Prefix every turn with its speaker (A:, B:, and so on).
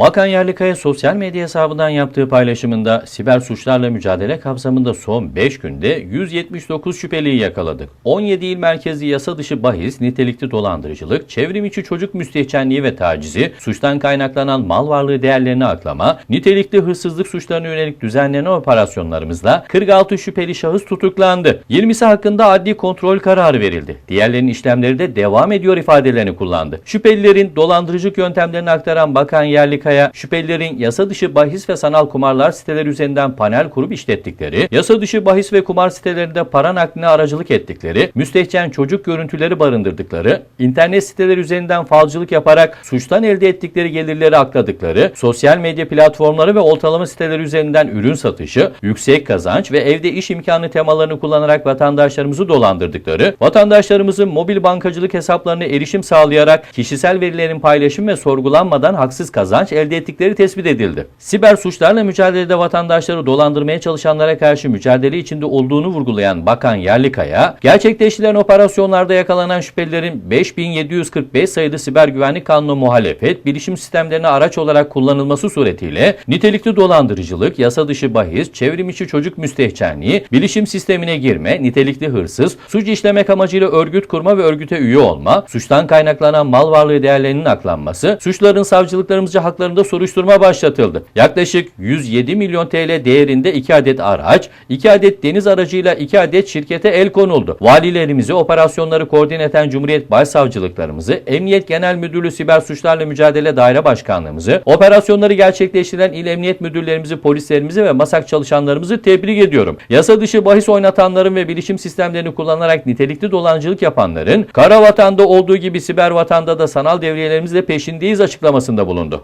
A: Bakan Yerlikaya sosyal medya hesabından yaptığı paylaşımında siber suçlarla mücadele kapsamında son 5 günde 179 şüpheliyi yakaladık. 17 il merkezi yasa dışı bahis, nitelikli dolandırıcılık, çevrim içi çocuk müstehcenliği ve tacizi, suçtan kaynaklanan mal varlığı değerlerini aklama, nitelikli hırsızlık suçlarına yönelik düzenlenen operasyonlarımızla 46 şüpheli şahıs tutuklandı. 20'si hakkında adli kontrol kararı verildi. Diğerlerinin işlemleri de devam ediyor ifadelerini kullandı. Şüphelilerin dolandırıcılık yöntemlerini aktaran Bakan Yerlikaya, şüphelilerin yasa dışı bahis ve sanal kumarlar siteleri üzerinden panel kurup işlettikleri, yasa dışı bahis ve kumar sitelerinde para nakline aracılık ettikleri, müstehcen çocuk görüntüleri barındırdıkları, internet siteleri üzerinden falcılık yaparak suçtan elde ettikleri gelirleri akladıkları, sosyal medya platformları ve oltalama siteleri üzerinden ürün satışı, yüksek kazanç ve evde iş imkanı temalarını kullanarak vatandaşlarımızı dolandırdıkları, vatandaşlarımızın mobil bankacılık hesaplarına erişim sağlayarak kişisel verilerin paylaşım ve sorgulanmadan haksız kazanç elde ettikleri tespit edildi. Siber suçlarla mücadelede vatandaşları dolandırmaya çalışanlara karşı mücadele içinde olduğunu vurgulayan Bakan Yerlikaya, gerçekleştirilen operasyonlarda yakalanan şüphelilerin 5745 sayılı siber güvenlik kanunu muhalefet, bilişim sistemlerine araç olarak kullanılması suretiyle nitelikli dolandırıcılık, yasa dışı bahis, çevrim içi çocuk müstehcenliği, bilişim sistemine girme, nitelikli hırsız, suç işlemek amacıyla örgüt kurma ve örgüte üye olma, suçtan kaynaklanan mal varlığı değerlerinin aklanması, suçların savcılıklarımızca haklarında soruşturma başlatıldı. Yaklaşık 107 milyon TL değerinde 2 adet araç, 2 adet deniz aracıyla 2 adet şirkete el konuldu. Valilerimizi, operasyonları koordine eden Cumhuriyet Başsavcılıklarımızı, Emniyet Genel Müdürlüğü Siber Suçlarla Mücadele Daire Başkanlığımızı, operasyonları gerçekleştiren il emniyet müdürlerimizi, polislerimizi ve masak çalışanlarımızı tebrik ediyorum. Yasa dışı bahis oynatanların ve bilişim sistemlerini kullanarak nitelikli dolancılık yapanların, kara vatanda olduğu gibi siber vatanda da sanal devriyelerimizle peşindeyiz açıklamasında bulundu.